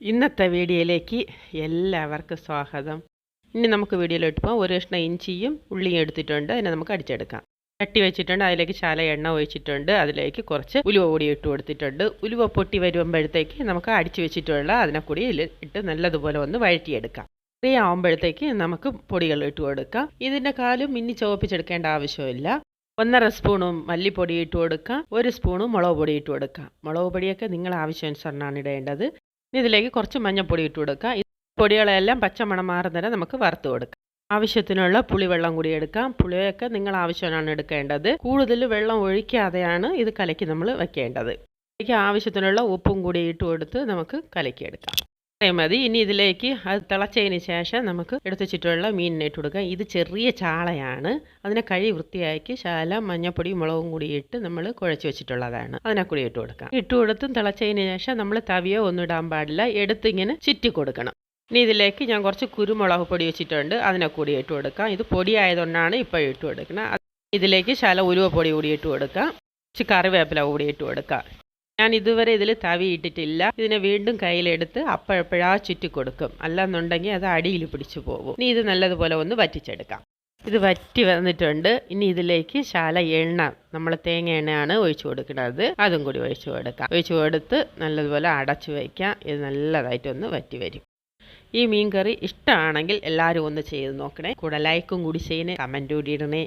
ഇന്നത്തെ വീഡിയോയിലേക്ക് എല്ലാവർക്കും സ്വാഗതം. ഇനി നമുക്ക് വീഡിയോയിലോട്ട് പോകാം ഒരു കഷ്ണം ഇഞ്ചിയും ഉള്ളിയും എടുത്തിട്ടുണ്ട്. അതിനെ നമുക്ക് അടിച്ചെടുക്കാം. കട്ടി വെച്ചിട്ടുണ്ട്. അതിലേക്ക് ശാല എണ്ണ ഒഴിച്ചിട്ടുണ്ട്. അതിലേക്ക് കുറച്ച് ഉലുവ പൊടി ഇട്ട് കൊടുത്തിട്ടുണ്ട്. ഉലുവ പൊട്ടി വരുമ്പോഴത്തേക്ക് നമുക്ക് അടിച്ചു വെച്ചിട്ടുള്ള അതിനെ കൂടി ഇട്ട് നല്ലതുപോലെ ഒന്ന് വഴറ്റിയെടുക്കാം. ഫ്രീ ആകുമ്പോഴത്തേക്ക് നമുക്ക് പൊടികൾ ഇട്ട് കൊടുക്കാം. ഇതിന്റെ കാലും മിന്നി ചുവപ്പിച്ചെടുക്കേണ്ട ആവശ്യമില്ല. ഒന്നര സ്പൂണും മല്ലിപ്പൊടി ഇട്ട് കൊടുക്കാം. ഒരു സ്പൂണും മുളക് പൊടി ഇട്ട് കൊടുക്കാം. മുളക് പൊടിയൊക്കെ നിങ്ങൾ ആവശ്യാനുസരണമാണ് ഇടേണ്ടത്. ഇതിലേക്ക് കുറച്ച് മഞ്ഞൾപ്പൊടി ഇട്ട് കൊടുക്കുക ഈ പൊടികളെല്ലാം പച്ചമണം മാറുന്നവരെ നമുക്ക് വറുത്ത് കൊടുക്കാം. ആവശ്യത്തിനുള്ള പുളിവെള്ളം കൂടി എടുക്കാം. പുളിയൊക്കെ നിങ്ങൾ ആവശ്യമാണ് എടുക്കേണ്ടത്. കൂടുതൽ വെള്ളം ഒഴിക്കാതെയാണ് ഇത് കലക്കി നമ്മൾ വെക്കേണ്ടത്. ഇതിലേക്ക് ആവശ്യത്തിനുള്ള ഉപ്പും കൂടി ഇട്ട് കൊടുത്ത് നമുക്ക് കലക്കിയെടുക്കാം. അത്രയും മതി. ഇനി ഇതിലേക്ക് അത് തിളച്ചതിന് ശേഷം നമുക്ക് എടുത്ത് വെച്ചിട്ടുള്ള മീനിനെ ഇട്ട് കൊടുക്കാം. ഇത് ചെറിയ ചാളയാണ്. അതിനെ കഴി വൃത്തിയാക്കി ശാല മഞ്ഞപ്പൊടി മുളകും കൂടി ഇട്ട് നമ്മൾ കുഴച്ച് വെച്ചിട്ടുള്ളതാണ്. അതിനെ കൂടി ഇട്ട് കൊടുക്കാം. ഇട്ട് കൊടുത്തും തിളച്ചതിന് ശേഷം നമ്മൾ തവിയോ ഒന്നും ഇടാൻ പാടില്ല. എടുത്ത് ഇങ്ങനെ ചുറ്റി കൊടുക്കണം. ഇനി ഇതിലേക്ക് ഞാൻ കുറച്ച് കുരുമുളക് പൊടി വെച്ചിട്ടുണ്ട്. അതിനെ കൂടി ഇട്ട് കൊടുക്കാം. ഇത് പൊടിയായതുകൊണ്ടാണ് ഇപ്പോൾ ഇട്ട് കൊടുക്കുന്നത്. ഇതിലേക്ക് ശാല ഉരുവപ്പൊടി പൊടി കൂടി ഇട്ട് കൊടുക്കാം. കുറച്ച് കറിവേപ്പില കൂടി ഇട്ട് കൊടുക്കാം. ഞാൻ ഇതുവരെ ഇതിൽ തവി ഇട്ടിട്ടില്ല ഇതിനെ വീണ്ടും കയ്യിലെടുത്ത് അപ്പോഴപ്പോഴാ ചുറ്റി കൊടുക്കും അല്ലാന്നുണ്ടെങ്കിൽ അത് അടിയിൽ പിടിച്ചു പോകും. ഇനി ഇത് നല്ലതുപോലെ ഒന്ന് വറ്റിച്ചെടുക്കാം. ഇത് വറ്റി വന്നിട്ടുണ്ട്. ഇനി ഇതിലേക്ക് ശാല എണ്ണ നമ്മൾ തേങ്ങ എണ്ണയാണ് ഒഴിച്ചു കൊടുക്കുന്നത്. അതും കൂടി ഒഴിച്ചു കൊടുക്കാം. ഒഴിച്ചു കൊടുത്ത് നല്ലതുപോലെ അടച്ചു വയ്ക്കാം. ഇത് നല്ലതായിട്ടൊന്ന് വറ്റി വരും. ഈ മീൻ കറി ഇഷ്ടമാണെങ്കിൽ എല്ലാവരും ഒന്ന് ചെയ്ത് നോക്കണേ. കൂടെ ലൈക്കും കൂടി ചെയ്യണേ. കമന്റ് കൂടി ഇടണേ.